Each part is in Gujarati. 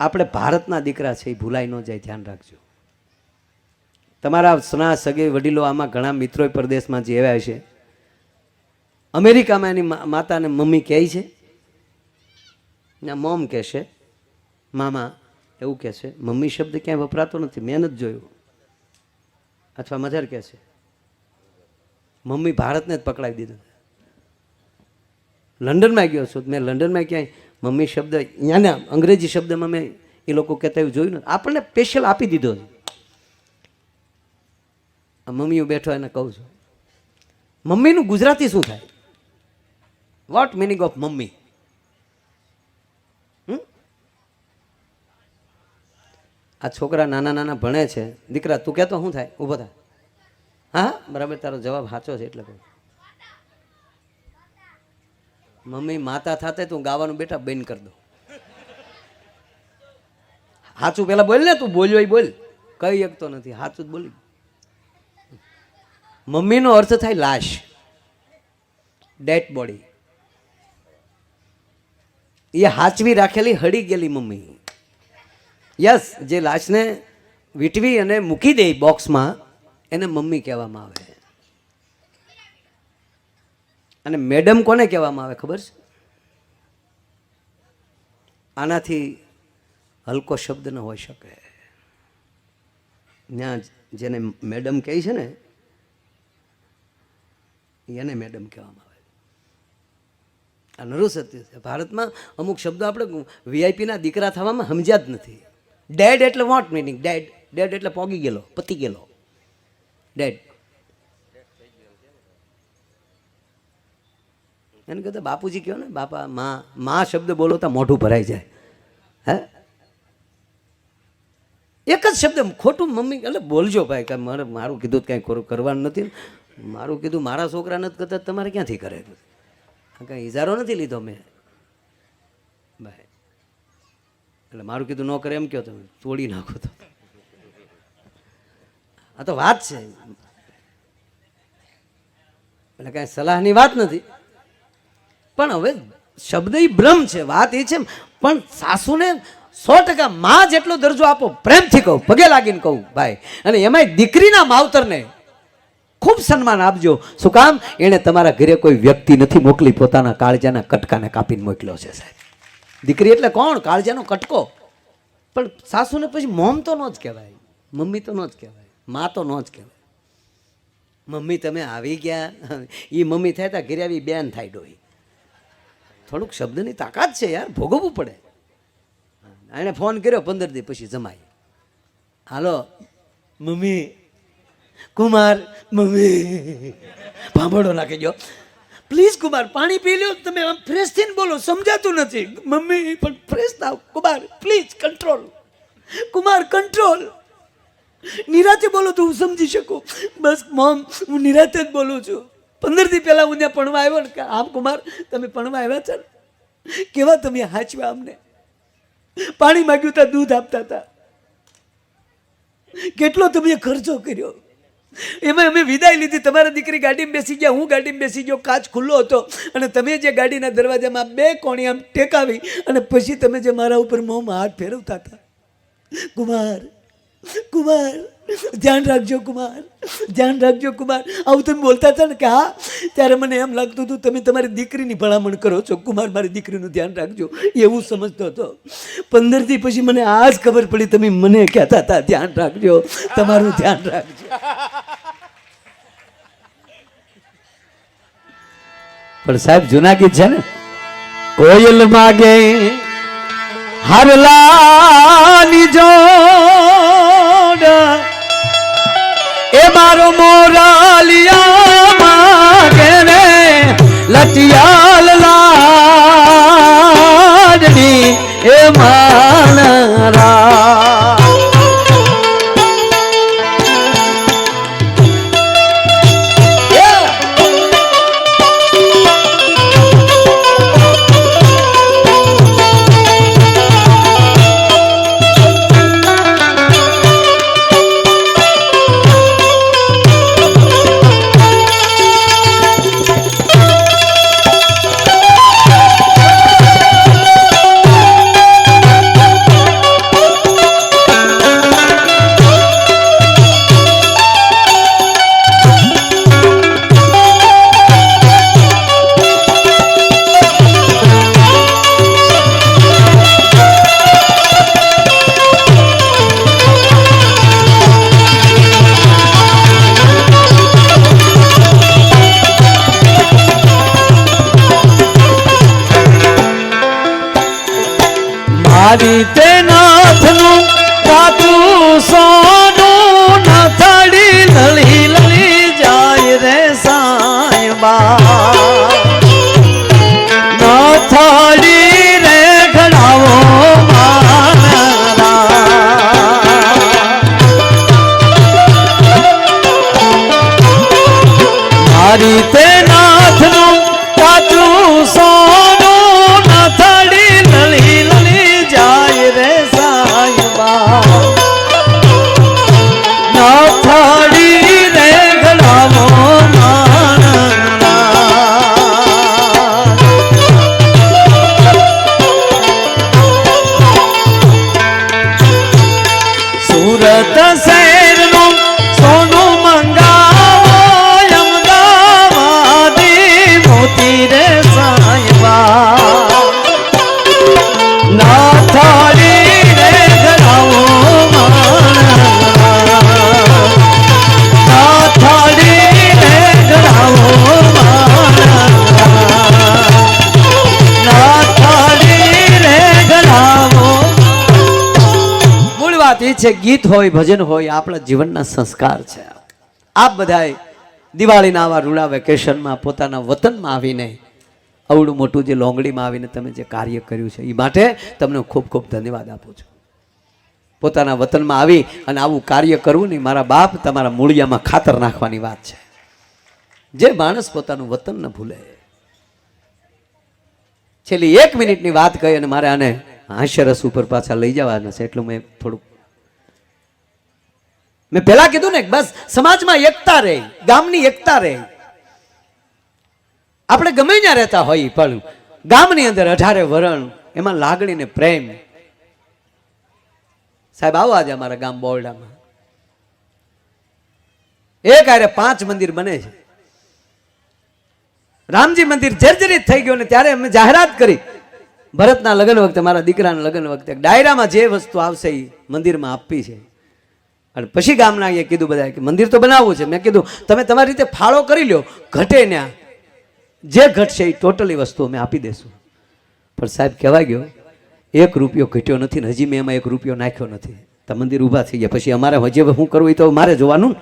આપણે ભારતના દીકરા છે, એ ભૂલાઈ ન જાય, ધ્યાન રાખજો. તમારા સ્ના સગે વડીલો આમાં ઘણા મિત્રો પરદેશમાં જેવાય છે. અમેરિકામાં એની માતાને મમ્મી કહે છે, ને મોમ કહેશે મામા, એવું કહેશે મમ્મી શબ્દ ક્યાંય વપરાતો નથી, મેં નથી જોયું. અથવા મધર કહેશે મમ્મી ભારતને જ પકડાવી દીધું. લંડનમાં ગયો છું, મેં લંડનમાં ક્યાંય મમ્મી શબ્દ અહીંયાના અંગ્રેજી શબ્દમાં મેં એ લોકો કહેતા એવું જોયું ને? આપણને સ્પેશિયલ આપી દીધો છે. આ મમ્મી હું બેઠો એને કહું છું. મમ્મીનું ગુજરાતી શું થાય? What meaning of mummy? આ છોકરા નાના નાના ભણે છે. દીકરા, તું કહેતો શું થાય? ઊભો થાય હા? બરાબર, તારો જવાબ સાચો છે એટલે કહું. મમ્મી, માતા થાતે તું ગાવાનું બેટા બંધ કરી દો સાચું પેલા બોલ ને તું, બોલ્યો બોલ. કઈ શકતો નથી સાચું જ બોલી. મમ્મીનો અર્થ થાય લાશ. ડેડ બોડી એ હાચવી રાખેલી હળી ગયેલી મમ્મી. યસ જે લાશને વીટવી અને મૂકી દે બોક્સમાં એને મમ્મી કહેવામાં આવે. અને મેડમ કોને કહેવામાં આવે ખબર છે? આનાથી હલકો શબ્દ ન હોઈ શકે. ત્યાં જેને મેડમ કહે છે ને, એને મેડમ કહેવામાં આવે. આ નરું સત્ય છે. ભારતમાં અમુક શબ્દો આપણે વીઆઈપીના દીકરા થવામાં સમજ્યા જ નથી. ડેડ એટલે વોટ મિનિંગ. ડેડ ડેડ એટલે પોગી ગયેલો, પતી ગયેલો. ડેડ. એને કહેતા બાપુજી કહો ને, બાપા, માં માં શબ્દ બોલો તો મોઢું ભરાઈ જાય. હે? એક જ શબ્દ ખોટું મમ્મી, એટલે બોલજો ભાઈ, કે મારે, મારું કીધું કાંઈ કરવાનું નથી મારું કીધું મારા છોકરા નથી કરતા તમારે ક્યાંથી કરે? કાંઈ ઇજારો નથી લીધો મેં? ભાઈ, એટલે મારું કીધું ન કરે એમ કહો તમે, તોડી નાખો તો. આ તો વાત છે. એટલે કાંઈ સલાહની વાત નથી. પણ હવે શબ્દ ઈ ભ્રમ છે, વાત એ છે પણ સાસુને સો ટકા માં જેટલો દરજ્જો આપો, પ્રેમથી કહું, પગે લાગીને કહું, ભાઈ. અને એમાંય દીકરીના માવતરને ખૂબ સન્માન આપજો. શું કામ? એણે તમારા ઘરે કોઈ વ્યક્તિ નથી મોકલી, પોતાના કાળજાના કટકાને કાપીને મોકલ્યો છે, સાહેબ. દીકરી એટલે કોણ? કાળજાનો કટકો. પણ સાસુને પછી મોમ તો ન જ કહેવાય. મમ્મી તો ન જ કહેવાય. માં તો ન જ કહેવાય. મમ્મી, તમે આવી ગયા. એ મમ્મી થાય તા ઘરે આવી બેન થાય ડોહી. થોડુંક શબ્દની તાકાત છે યાર, ભોગવવું પડે. એણે ફોન કર્યો, પંદર દી પછી જમાઈ. હાલો, મમ્મી, કુમાર, મમ્મી, ભાંભળો નાખી ગયો પ્લીઝ કુમાર, પાણી પી લ્યો, તમે આમ ફ્રેશ થઈને બોલો, સમજાતું નથી. મમ્મી, પણ ફ્રેશ થાવ. Kumar please control Kumar control નિરાતે બોલો તો હું સમજી શકું. બસ મોમ હું નિરાતે જ બોલું છું. પંદર દી પહેલા હું ત્યાં ભણવા આવ્યો ને આમ કુમાર, તમે ભણવા આવ્યા છો ને? કેવા તમે હાચવા અમને? પાણી માગ્યું તા, દૂધ આપતા હતા કેટલો તમે ખર્ચો કર્યો? એમાં અમે વિદાય લીધી. તમારા દીકરી ગાડીમાં બેસી ગયા, હું ગાડીમાં બેસી ગયો, કાચ ખુલ્લો હતો. અને તમે જે ગાડીના દરવાજામાં બે કોણી આમ ટેકાવી અને પછી તમે જે મારા ઉપર મોંમાં હાથ ફેરવતા હતા. કુમાર કુમાર, ધ્યાન રાખજો કુમાર, ધ્યાન રાખજો કુમાર. આવું તમે બોલતા હતા ને કે હા, ત્યારે મને એમ લાગતું હતું, તમે તમારી દીકરીની ભલામણ કરો છો. કુમાર, મારી દીકરીનું ધ્યાન રાખજો. એવું સમજતો હતો. પંદરથી પછી મને આ જ ખબર પડી, તમે મને કહેતા હતા, ધ્યાન રાખજો, તમારું ધ્યાન રાખજો. પણ સાહેબ, જૂના ગીત છે ને? કોયલ માગે હરલાની જોડ. એ મારો મોરાલિયા માગે રે લટિયાલ લાડની. એ માનરા મૂળ છે ગીત હોય, ભજન હોય, આપણા જીવનના સંસ્કાર છે. આપ બધાએ દિવાળીના આવા રૂડા વેકેશનમાં પોતાના વતનમાં આવીને અવડું મોટું જે લોંગડીમાં આવીને તમે જે કાર્ય કર્યું છે, એ માટે તમને ખૂબ ખૂબ ધન્યવાદ આપું છું. પોતાના વતનમાં આવી અને આવું કાર્ય કરવું નહીં મારા બાપ તમારા મૂળિયામાં ખાતર નાખવાની વાત છે. જે માણસ પોતાનું વતન ન ભૂલે. છેલ્લી એક મિનિટની વાત કહી અને મારે આને હાસ્યરસ ઉપર પાછા લઈ જવાના છે, એટલું મેં થોડુંક મેં પહેલા કીધું ને બસ સમાજમાં એકતા રહે, ગામની એકતા રહે. આપણે ગમે ત્યાં રહેતા હોય પણ ગામની અંદર અઢારે વરણ, એમાં લાગણી ને પ્રેમ. સાહેબ, આવો આજે અમારા ગામ બોરડામાં. એક આરે પાંચ મંદિર બને છે. રામજી મંદિર જર્જરિત થઈ ગયું ને ત્યારે અમે જાહેરાત કરી. ભરતના લગ્ન વખતે, મારા દીકરાના લગ્ન વખતે ડાયરામાં જે વસ્તુ આવશે એ મંદિરમાં આપવી છે. અને પછી ગામના એ કીધું બધા કે મંદિર તો બનાવવું છે. મેં કીધું, તમે તમારી રીતે ફાળો કરી લ્યો, ઘટે ત્યાં જે ઘટશે એ ટોટલી વસ્તુ અમે આપી દેશું. પણ સાહેબ કહેવાય ગયો, એક રૂપિયો ઘટ્યો નથી ને હજી મેં એમાં એક રૂપિયો નાખ્યો નથી. તો મંદિર ઊભા થઈ ગયા. પછી અમારે હજી શું કરવું એ તો મારે જોવાનું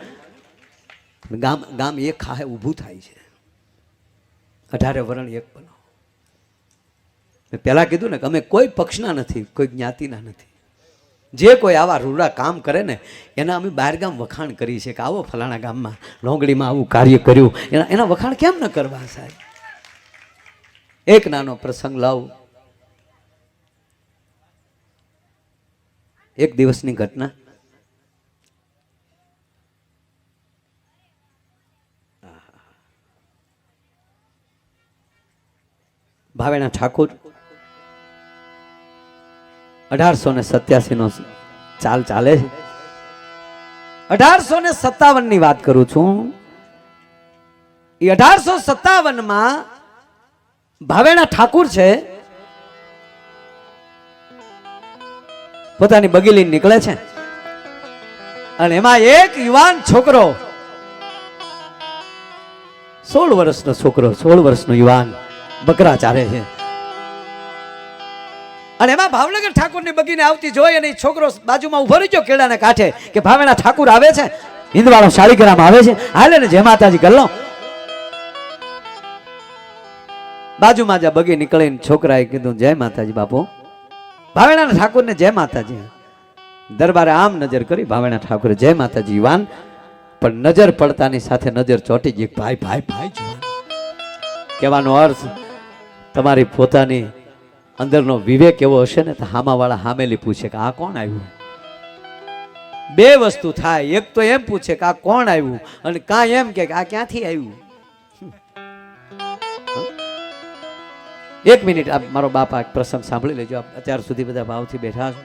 ગામ ગામ એક ખાહે ઊભું થાય છે. અઢારે વરણ એક બનો મેં પહેલાં કીધું ને કે અમે કોઈ પક્ષના નથી, કોઈ જ્ઞાતિના નથી. જે કોઈ આવા રૂડા કામ કરે ને, એના અમે બહારગામ વખાણ કરી છે કે આવો ફલાણા ગામમાં લોંગડીમાં આવું કાર્ય કર્યું. એના એના વખાણ કેમ ન કરવા સાહેબ? એક નાનો પ્રસંગ લાવું. એક દિવસની ઘટના. ભાવેણા ઠાકુર અઢારસો ને સત્યાસી નો ચાલ ચાલે અઢારસો ને સત્તાવનની વાત કરું છું. એ અઢારસો સત્તાવનમાં ભાવેણા ઠાકુર છે. પોતાની બગીલી નીકળે છે. અને એમાં એક યુવાન છોકરો, સોળ વર્ષનો છોકરો, સોળ વર્ષનો યુવાન બકરા ચારે છે. અને એમાં ભાવનગર ઠાકોરની બગીને આવતી જોઈ અને છોકરો બાજુમાં ઊભો રહી ગયો કેળાને કાંઠે કે ભાવેના ઠાકુર આવે છે? હિંદવાળો શાળીગ્રામ આવે છે? હાલે ને જય માતાજી, ગલ્લો. બાજુમાં જ્યાં બગી નીકળીને છોકરાએ કીધું, જય માતાજી બાપુ. ભાવેણા ઠાકુરને જય માતાજી. દરબારે આમ નજર કરી ભાવેણા ઠાકુરે, જય માતાજી, યુવાન. પણ નજર પડતાની સાથે નજર ચોટી ગઈ, ભાઈ ભાઈ ભાઈ, જુવાન. કહેવાનો અર્થ, તમારી પોતાની અંદરનો વિવેક એવો હશે ને તો હામાવાળા હામેલી પૂછે કે આ કોણ આવ્યું? બે વસ્તુ થાય, એક તો એમ પૂછે કે આ કોણ આવ્યું? અને કાં એમ કે આ ક્યાંથી આવ્યું? એક મિનિટ, આપ મારો બાપા પ્રસંગ સાંભળી લેજો. આપ અત્યાર સુધી બધા ભાવથી બેઠા છો.